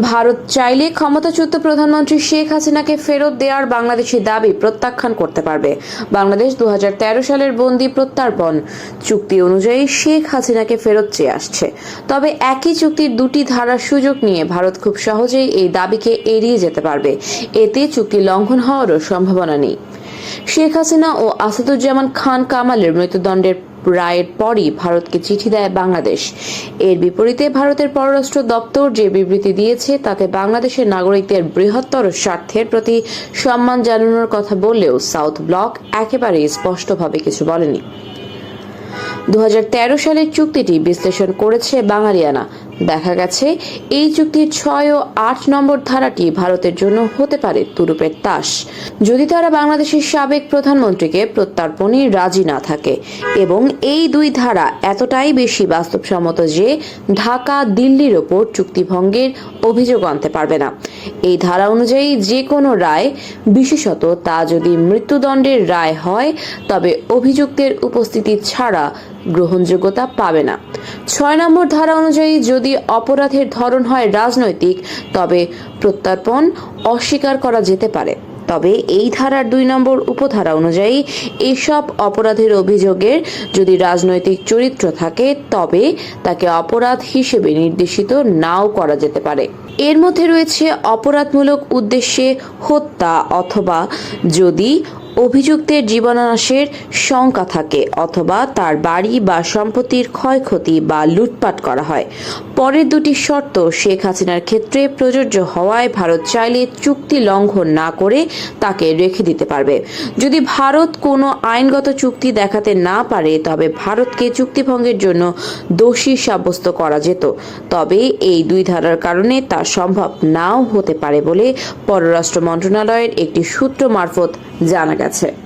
ভারত চাইলে ক্ষমতাচ্যুত প্রধানমন্ত্রী শেখ হাসিনাকে ফেরত দেওয়ার বাংলাদেশি দাবি প্রত্যাখ্যান করতে পারবে। বাংলাদেশ দু হাজার তেরো সালের বন্দি প্রত্যার্পণ। চুক্তি অনুযায়ী শেখ হাসিনাকে ফেরত চেয়ে আসছে। তবে একই চুক্তির দুটি ধারার সুযোগ নিয়ে ভারত খুব সহজেই এই দাবিকে এড়িয়ে যেতে পারবে। এতে চুক্তি লঙ্ঘন হওয়ারও সম্ভাবনা নেই। শেখ হাসিনা ও আসাদুজ্জামান খান কামালের মৃত্যুদণ্ডের রায়ের পরই ভারতকে চিঠি দেয় বাংলাদেশ। এর বিপরীতে ভারতের পররাষ্ট্র দপ্তর যে বিবৃতি দিয়েছে, তাতে বাংলাদেশের নাগরিকদের বৃহত্তর স্বার্থের প্রতি সম্মান জানানোর কথা বললেও সাউথ ব্লক একেবারেই স্পষ্টভাবে কিছু বলেনি। দু হাজার তেরো সালের চুক্তিটি বিশ্লেষণ করেছে বাঙালিয়ানা। দেখা গেছে, এই চুক্তির ছয় ও আট নম্বর ধারাটি ভারতের জন্য হতে পারে তুরুপের তাস। যদি তারা বাংলাদেশের সাবেক প্রধানমন্ত্রীকে প্রত্যার্পণে রাজি না থাকে, এবং এই দুই ধারা এতটাই বেশি বাস্তবসম্মত যে ঢাকা দিল্লির ওপর চুক্তি ভঙ্গের অভিযোগ আনতে পারবে না। এই ধারা অনুযায়ী যে কোনো রায়, বিশেষত তা যদি মৃত্যুদণ্ডের রায় হয়, তবে অভিযুক্তের উপস্থিতি ছাড়া গ্রহণযোগ্যতা পাবে না। ছয় নম্বর ধারা অনুযায়ী যদি অপরাধের ধরন হয় রাজনৈতিক, তবে প্রত্যর্পণ অস্বীকার করা যেতে পারে। তবে এই ধারার দুই নম্বর উপধারা অনুযায়ী এইসব অপরাধের অভিযোগের যদি রাজনৈতিক চরিত্র থাকে, তবে তাকে অপরাধ হিসেবে নির্দেশিত নাও করা যেতে পারে। এর মধ্যে রয়েছে অপরাধমূলক উদ্দেশ্যে হত্যা অথবা যদি অভিযুক্তের জীবনানাশের শঙ্কা থাকে অথবা তার বাড়ি বা সম্পত্তির ক্ষয়ক্ষতি বা লুটপাট করা হয়। পরের দুটি শর্ত শেখ হাসিনার ক্ষেত্রে প্রযোজ্য হওয়ায় ভারত চাইলে চুক্তি লঙ্ঘন না করে তাকে রেখে দিতে পারবে। যদি ভারত কোনো আইনগত চুক্তি দেখাতে না পারে, তবে ভারতকে চুক্তিভঙ্গের জন্য দোষী সাব্যস্ত করা যেত। তবে এই দুই ধারার কারণে তা সম্ভব নাও হতে পারে বলে পররাষ্ট্র মন্ত্রণালয়ের একটি সূত্র মারফত জানা গেছে